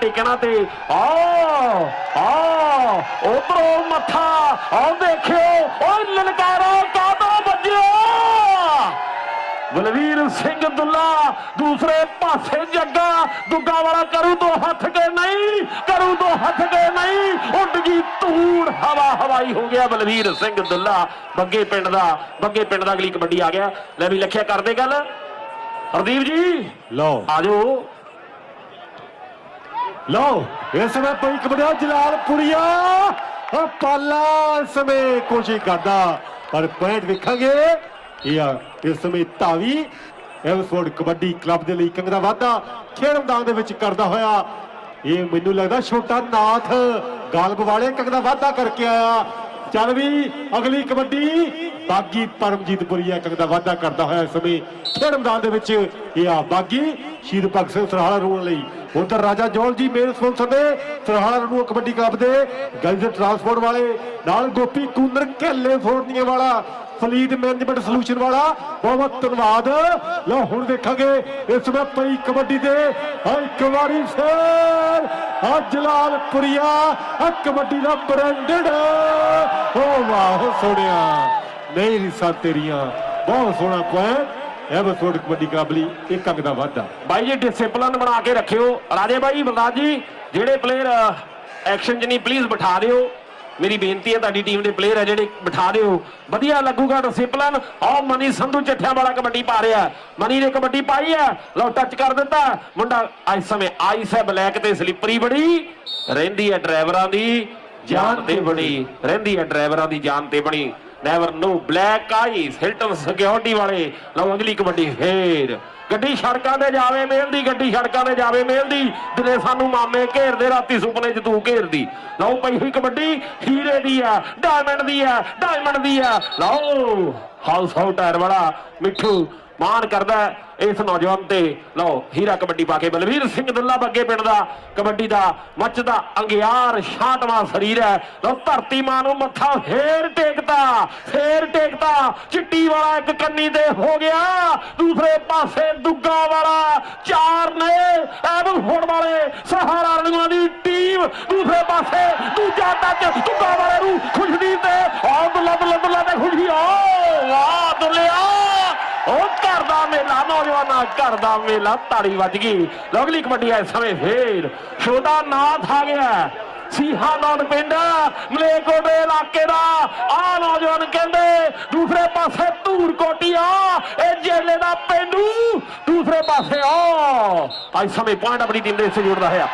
ਟਿਕਣਾ ਤੇ। ਆ ਆ ਉਧਰੋਂ ਮੱਥਾ ਆ ਦੇਖਿਓ। ਓਏ ਲਲਕਾਰਾ ਕਾਹਦਾ ਵੱਜਿਆ ਬਲਵੀਰ ਸਿੰਘ ਦੁੱਲਾ ਦੂਸਰੇ ਪਾਸੇ ਜੱਗਾ। ਦੁੱਗਾ ਵਾਲਾ ਕਰੂ ਦੋ ਹੱਥ ਕੇ ਨਹੀਂ ਕਰੂ ਦੋ ਹੱਥ ਕੇ ਨਹੀਂ। ਉੱਡ ਗਈ ਧੂੜ ਹਵਾ ਹਵਾਈ ਹੋ ਗਿਆ ਬਲਵੀਰ ਸਿੰਘ ਦੁੱਲਾ। ਬੱਗੇ ਪਿੰਡ ਦਾ ਬੱਗੇ ਪਿੰਡ ਦਾ ਅਗਲੀ ਕਬੱਡੀ ਆ ਗਿਆ। ਲੈ ਵੀ ਲਖਿਆ ਕਰਦੇ ਗੱਲ। ਹਰਦੀਪ ਜੀ ਲਓ। ਆਜੋ ਲਓ, ਇਸ ਸਮੇਂ ਪਈ ਕਬੜਿਆ ਜਲਾਲਪੁਰੀਆ ਆ ਪਾਲਾ ਸਮੇਂ ਕੋਸ਼ਿਸ਼ ਕਰਦਾ, ਪਰ ਪੁਆਇੰਟ ਵੇਖਾਂਗੇ। ਇਹ ਇਸ ਸਮੇਂ ਧਾਵੀ ਐਵਸਫੋਰਡ ਕਬੱਡੀ ਕਲੱਬ ਦੇ ਲਈ ਕੰਗਰਾ ਵਾਧਾ ਖੇਡ ਮੈਦਾਨ ਦੇ ਵਿੱਚ ਕਰਦਾ ਹੋਇਆ। ਇਹ ਮੈਨੂੰ ਲੱਗਦਾ ਛੋਟਾ ਨਾਥ ਗਾਲਬ ਵਾਲੇ ਕੰਗਰਾ ਵਾਧਾ ਕਰਕੇ ਆਇਆ। ਚੱਲ ਵੀ ਅਗਲੀ ਕਬੱਡੀ। ਬਾਗੀ ਪਰਮਜੀਤਪੁਰੀਆ ਕੰਗਰਾ ਵਾਧਾ ਕਰਦਾ ਹੋਇਆ ਇਸ ਸਮੇਂ। ਖੇਡ ਮੈਦਾਨ ਦੇ ਵਿੱਚ ਇਹ ਆ ਬਾਗੀ। ਸ਼ਹੀਦ ਭਗਤ ਸਿੰਘ ਸਰਹਾਲਾ ਰੋਣ ਲਈ। ਉਧਰ ਰਾਜਾ ਜੋਲ ਜੀ ਮੇਨ ਸਪਾਂਸਰ ਨੇ ਸਰਹਾਲਾ ਨੂੰ ਕਬੱਡੀ ਕੱਪ ਦੇ। ਗਲਜ ਟਰਾਂਸਪੋਰਟ ਵਾਲੇ ਨਾਲ ਗੋਪੀ ਕੁੰਦਰ ਘੱਲੇ ਫੋੜਨੀਆਂ ਵਾਲਾ ਫਲੀਟ ਮੈਨੇਜਮੈਂਟ ਸੋਲੂਸ਼ਨ ਵਾਲਾ, ਬਹੁਤ ਬਹੁਤ ਧੰਨਵਾਦ। ਲਓ, ਹੁਣ ਦੇਖਾਂਗੇ ਇਸ ਵਿੱਚ ਪਈ ਕਬੱਡੀ ਦੇ ਇੱਕ ਵਾਰੀ ਫੇਰ ਆ ਜਲਾਲਪੁਰੀਆ ਆ ਕਬੱਡੀ ਦਾ ਬ੍ਰਾਂਡਡ। ਓ ਵਾਹ, ਸੋਹਣਿਆ, ਨਹੀਂ ਰਿਸਾ ਤੇਰੀਆਂ, ਬਹੁਤ ਸੋਹਣਾ ਪੁਆਇੰਟ ਇਹ ਬਸੋੜ ਕਬੱਡੀ ਕਲੱਬ ਇੱਕ ਅੰਗ ਦਾ ਵਾਧਾ। ਬਾਈ ਜੀ ਡਿਸਪਲਿਨ ਬਣਾ ਕੇ ਰੱਖਿਓ। ਰਾਜੇ ਬਾਈ ਬਲਦਾਜ ਜੀ, ਜਿਹੜੇ ਪਲੇਅਰ ਐਕਸ਼ਨ 'ਚ ਨਹੀਂ ਪਲੀਜ਼ ਬਿਠਾ ਦਿਓ। ਮੇਰੀ ਬੇਨਤੀ ਹੈ ਤੁਹਾਡੀ ਟੀਮ ਦੇ ਪਲੇਅਰ ਹੈ ਜਿਹੜੇ ਬਿਠਾ ਦਿਓ। ਵਧੀਆ ਲੱਗੂਗਾ ਡਿਸਪਲਿਨ ਆਹ ਮਨੀ ਸੰਧੂ ਚੱਠਿਆਂ ਵਾਲਾ ਕਬੱਡੀ ਪਾ ਰਿਹਾ। ਮਨੀ ਨੇ ਕਬੱਡੀ ਪਾਈ ਹੈ ਲਓ ਟੱਚ ਕਰ ਦਿੱਤਾ। ਮੁੰਡਾ ਇਸ ਸਮੇਂ ਆਈਸ ਹੈ ਬਲੈਕ ਤੇ ਸਲਿੱਪਰੀ ਬੜੀ। ਰਹਿੰਦੀ ਹੈ ਡਰਾਈਵਰਾਂ ਦੀ ਜਾਨ ਤੇ ਬਣੀ। ਰਹਿੰਦੀ ਹੈ ਡਰਾਈਵਰਾਂ ਦੀ ਜਾਨ ਤੇ ਬਣੀ। Never know black ice Hilton security ਵਾਲੇ ਲਓ ਅਗਲੀ ਕਬੱਡੀ ਫੇਰ ਗੱਡੀ ਸੜਕਾਂ ਤੇ ਜਾਵੇ, ਮੇਲਦੀ ਗੱਡੀ ਸੜਕਾਂ ਤੇ ਜਾਵੇ, ਮੇਲਦੀ। ਦਿਨੇ ਸਾਨੂੰ ਮਾਮੇ ਘੇਰਦੇ, ਰਾਤੀ ਸੁਪਨੇ 'ਚ ਤੂੰ ਘੇਰਦੀ। ਲਓ ਪਈ ਹੋਈ ਕਬੱਡੀ, ਹੀਰੇ ਦੀ ਆ ਡਾਇਮੰਡ ਦੀ ਆ ਡਾਇਮੰਡ ਦੀ ਆ। ਲਓ ਹਾਊਸ ਹਾਊ ਟਾਇਰ ਵਾਲਾ, ਮਿੱਠੂ। ਮਾਣ ਕਰਦਾ ਇਸ ਨੌਜਵਾਨ ਤੇ। ਲਓ, ਹੀਰਾ ਕਬੱਡੀ ਪਾ ਕੇ ਬਲਵੀਰ ਸਿੰਘ ਦੁੱਲਾ ਬੱਗੇ ਪਿੰਡ ਦਾ ਕਬੱਡੀ ਦਾ ਮੱਚਦਾ ਅੰਗਿਆਰ, ਛਾਟਵਾਂ ਸਰੀਰ ਹੈ। ਲਓ, ਧਰਤੀ ਮਾਂ ਨੂੰ ਮੱਥਾ ਫੇਰ ਟੇਕਦਾ ਫੇਰ ਟੇਕਦਾ। ਚਿੱਟੀ ਵਾਲਾ ਇੱਕ ਕੰਨੀ ਤੇ ਹੋ ਗਿਆ। ਦੂਸਰੇ ਪਾਸੇ ਦੁੱਗਾ ਵਾਲਾ ਚਾਰ ਨੇ। ਐਵਨ ਫੋੜ ਵਾਲੇ ਸਹਾਰਾ ਰਣੂਆਂ ਦੀ ਟੀਮ ਦੂਸਰੇ ਪਾਸੇ, ਦੂਜਾ ਟੱਚ ਦੁੱਗਾ ਵਾਲੇ ਨੂੰ ਖੁਸ਼ਦੀ ਤੇ। ਆਹ ਦੁੱਲਾ ਦੁੱਲਾ ਦੁੱਲਾ ਤੇ ਖੁਸ਼ੀ। ਆ ਵਾਹ ਦੁੱਲੇ ਮੇਲਾ ਨੌਜਵਾਨਾਂ ਘਰ ਦਾ ਮੇਲਾ ਤਾੜੀ ਵੱਜ ਗਈ। ਲਵਲੀ ਕਬੱਡੀ ਐ ਸਮੇਂ ਫੇਰ। ਛੋਟਾ ਨਾਥ ਆ ਗਿਆ। ਸੀਹਾ ਨੌਨ ਪਿੰਡ ਮਲੇਕੋਟੇ ਇਲਾਕੇ ਦਾ। ਆ ਨੌਜਵਾਨ ਕਹਿੰਦੇ, ਦੂਸਰੇ ਪਾਸੇ ਧੂਰ ਕੋਟੀਆ, ਇਹ ਜੇਲੇ ਦਾ ਪਿੰਡੂ। ਦੂਸਰੇ ਪਾਸੇ ਆ। ਅੱਜ ਸਮੇਂ ਪੁਆਇੰਟ ਆਪਣੀ ਟੀਮ ਦੇ ਹਿੱਸੇ ਜੋੜਦਾ ਹੋਇਆ।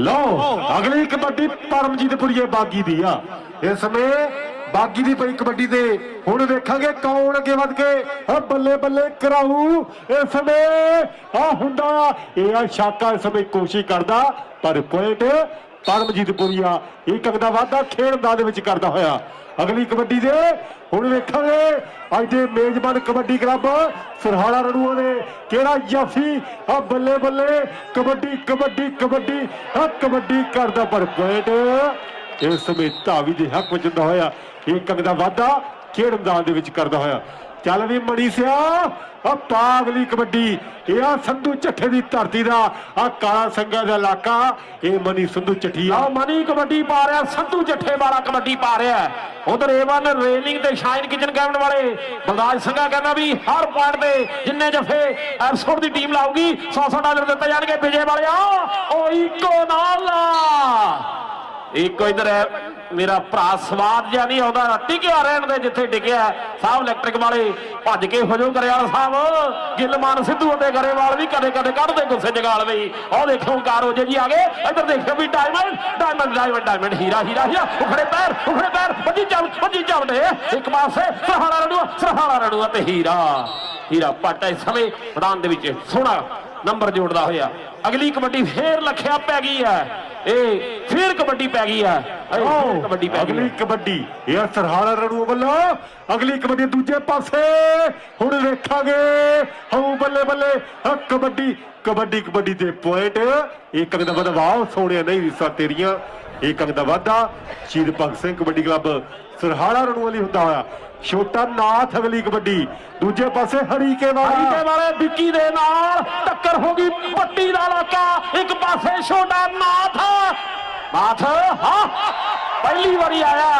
ਲਓ, ਅਗਲੀ ਕਬੱਡੀ ਪਰਮਜੀਤਪੁਰੀਏ ਬਾਗੀ ਦੀ ਆ। ਇਸ ਸਮੇਂ ਬਾਗੀ ਦੀ ਪਈ ਕਬੱਡੀ ਤੇ ਹੁਣ ਵੇਖਾਂਗੇ ਕੌਣ ਅੱਗੇ ਵੱਧ ਕੇ। ਆ ਬੱਲੇ ਬੱਲੇ ਕਰਾਊ। ਇਸ ਸਮੇਂ ਆ ਹੁੰਦਾ, ਇਹ ਆ ਸ਼ਾਕਾ ਇਸ ਸਮੇਂ ਕੋਸ਼ਿਸ਼ ਕਰਦਾ, ਪਰ ਪੁਆਇੰਟ ਪਰਮਜੀਤਪੁਰੀਆ ਇੱਕ ਅੰਗ ਦਾ ਵਾਧਾ ਖੇਡ ਮੈਦਾਨ ਦੇ ਵਿੱਚ ਕਰਦਾ ਹੋਇਆ। ਅਗਲੀ ਕਬੱਡੀ ਦੇ, ਹੁਣ ਵੇਖਾਂਗੇ ਅੱਜ ਦੇ ਮੇਜ਼ਬਾਨ ਕਬੱਡੀ ਕਲੱਬ, ਸਰਹਾਲਾ ਰਣੂਆ ਨੇ ਕਿਹੜਾ ਜਾਫੀ ਆ ਬੱਲੇ ਬੱਲੇ, ਕਬੱਡੀ ਕਬੱਡੀ ਕਬੱਡੀ ਆ ਕਬੱਡੀ ਕਰਦਾ, ਪਰ ਪੁਆਇੰਟ ਇਸ ਸਮੇਂ ਧਾਵੀ ਦੇ ਹੱਕ ਵਿੱਚ ਹੁੰਦਾ ਹੋਇਆ ਇੱਕ ਅੰਗ ਦਾ ਵਾਧਾ ਖੇਡ ਮੈਦਾਨ ਦੇ ਵਿੱਚ ਕਰਦਾ ਹੋਇਆ। ਚੱਲ ਵੀ ਮਣੀ ਸਿਆ, ਆ ਪਾਗਲੀ ਕਬੱਡੀ, ਇਹ ਆ ਸੰਧੂ ਚੱਠੇ ਦੀ ਧਰਤੀ ਦਾ, ਆ ਕਾਲਾ ਸੰਗਾ ਦਾ ਇਲਾਕਾ, ਇਹ ਮਨੀ ਸੰਧੂ ਚੱਠੀ ਆ। ਮਨੀ ਕਬੱਡੀ ਪਾ ਰਿਹਾ, ਸੰਧੂ ਜੱਠੇ ਵਾਲਾ ਕਬੱਡੀ ਪਾ ਰਿਹਾ। ਉਧਰ ਏਵਨ ਰੇਲਿੰਗ ਤੇ ਸ਼ਾਇਨ ਕਿਚਨ ਕੈਬਨ ਵਾਲੇ ਬਲਰਾਜ ਸਿੰਘਾ ਕਹਿੰਦਾ ਵੀ ਹਰ ਪੁਆਇੰਟ ਤੇ ਜਿੰਨੇ ਜਫੇ ਐਪਸੋਡ ਦੀ ਟੀਮ ਲਾਊਗੀ 100 100 ਡਾਲਰ ਦਿੱਤੇ ਜਾਣਗੇ ਵਿਜੇ ਵਾਲਿਆ ਉਹ ਇੱਕੋ ਨਾਲ ਇੱਕੋ ਇਧਰ ਹੈ, ਮੇਰਾ ਭਰਾ ਸਵਾਦ ਜਿਹਾ ਨਹੀਂ ਆਉਂਦਾ ਟਿਕਿਆ ਰਹਿਣ ਦੇ ਜਿੱਥੇ ਡਿੱਗਿਆ ਸਾਹਿਬ ਇਲੈਕਟ੍ਰਿਕ ਵਾਲੇ ਭੱਜ ਕੇ ਹੋ ਜਾਓ ਕਰਿਆਲ ਸਾਹਿਬ। ਗਿੱਲਮਾਨ ਸਿੱਧੂ ਅਤੇ ਗਰੇਵਾਲ ਵੀ ਕਦੇ ਕਦੇ ਕੱਢਦੇ ਗੁੱਸੇ ਜਗਾਲ ਵੀ। ਆਹ ਦੇਖੋ ਕਾਰੋ ਜੇ ਜੀ ਆ ਗਏ। ਇੱਧਰ ਦੇਖਿਓ ਵੀ ਡਾਇਮੰਡ ਡਾਇਮੰਡ ਡਾਇਮੰਡ ਡਾਇਮੰਡ ਹੀਰਾ ਹੀਰਾ ਹੀਰਾ। ਉਖੜੇ ਪੈਰ ਉਖੜੇ ਪੈਰ, ਵੱਜੀ ਚੱਲ, ਵੱਜੀ ਚੱਲਦੇ ਇੱਕ ਪਾਸੇ ਸਹਾਰਾ ਰੜੂਆ ਸਹਾਰਾ ਰੜੂਆ ਤੇ ਹੀਰਾ। ਹੀਰਾ ਪੱਟ ਇਸ ਸਮੇਂ ਮੈਦਾਨ ਦੇ ਵਿੱਚ ਸੋਹਣਾ ਨੰਬਰ ਜੋੜਦਾ ਹੋਇਆ। ਅਗਲੀ ਕਬੱਡੀ ਫੇਰ ਲਖਿਆ ਪੈ ਗਈ ਹੈ। ਇਹ ਫੇਰ ਕਬੱਡੀ ਪੈ ਗਈ ਹੈ। ਕਬੱਡੀ ਪੈ ਗਈ ਅਗਲੀ ਹੈ। ਕਬੱਡੀ। ਇਹ ਆ ਸਰਹਾਲਾ ਰਣੂ ਵੱਲੋਂ। ਅਗਲੀ ਕਬੱਡੀ ਦੂਜੇ ਪਾਸੇ। ਹੁਣ ਵੇਖਾਂਗੇ। ਹਉ ਬੱਲੇ ਬੱਲੇ। ਆ ਕਬੱਡੀ ਕਬੱਡੀ ਕਬੱਡੀ ਦੇ ਪੁਆਇੰਟ। ਇੱਕ ਦਾ ਬਦਵਾਓ ਸੋਹਣਿਆ ਨਹੀਂ ਰਿਸਾ ਤੇਰੀਆਂ। ਇੱਕ ਅੰਕ ਦਾ ਵਾਧਾ। ਸ਼ਹੀਦ ਭਗਤ ਸਿੰਘ ਕਬੱਡੀ ਕਲੱਬ ਸਰਹਾਲਾ ਰਣੂ ਵਾਲੀ ਹੁੰਦਾ ਹੋਇਆ। ਛੋਟਾ ਨਾਥ ਅਗਲੀ ਕਬੱਡੀ। ਦੂਜੇ ਪਾਸੇ ਹਰੀਕੇ ਵਾਲਾ। ਹਰੀਕੇ ਵਾਲੇ ਵਿੱਕੀ ਦੇ ਨਾਲ ਟੱਕਰ ਹੋ ਗਈ ਪੱਟੀ ਦਾ ਇਲਾਕਾ। ਇੱਕ ਪਾਸੇ ਛੋਟਾ ਨਾਥ। ਨਾਥ ਹਾਂ। ਪਹਿਲੀ ਵਾਰੀ ਆਇਆ।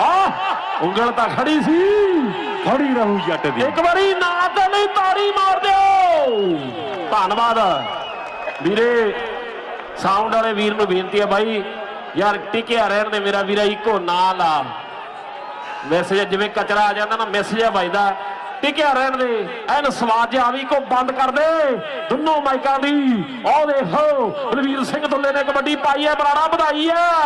ਆ ਉਂਗਲ ਤਾਂ ਖੜੀ ਸੀ। ਖੜੀ ਰਹੂ ਜੱਟ ਦੀ। ਇੱਕ ਵਾਰੀ ਨਾਥ ਲਈ ਤਾੜੀ ਮਾਰ ਦਿਓ। ਧੰਨਵਾਦ। ਵੀਰੇ ਸਾਊਂਡ ਵਾਲੇ ਵੀਰ ਨੂੰ ਬੇਨਤੀ ਹੈ ਬਾਈ ਯਾਰ ਟਿਕਿਆ ਰਹਿਣ ਦੇ ਮੇਰਾ ਵੀਰਾ ਇੱਕੋ ਨਾਲ ਆ। ਮੈਸੇਜ ਜਿਵੇਂ ਕਚਰਾ ਆ ਜਾਂਦਾ ਨਾ ਮੈਸੇਜ ਆ ਵੱਜਦਾ। ਟਿਕਿਆ ਰਹਿਣ ਦੇ, ਐਨ ਸਵਾਦ ਜਿਹਾ ਵੀ ਕੋ ਬੰਦ ਕਰ ਦੇ। ਦੋਨੋਂ ਮਾਈਕਾਂ ਦੀ, ਆਹ ਦੇਖੋ ਰਵੀਰ ਸਿੰਘ ਦੁੱਲੇ ਨੇ ਕਬੱਡੀ ਪਾਈ ਹੈ, ਬਰਾੜਾ ਵਧਾਈ ਹੈ।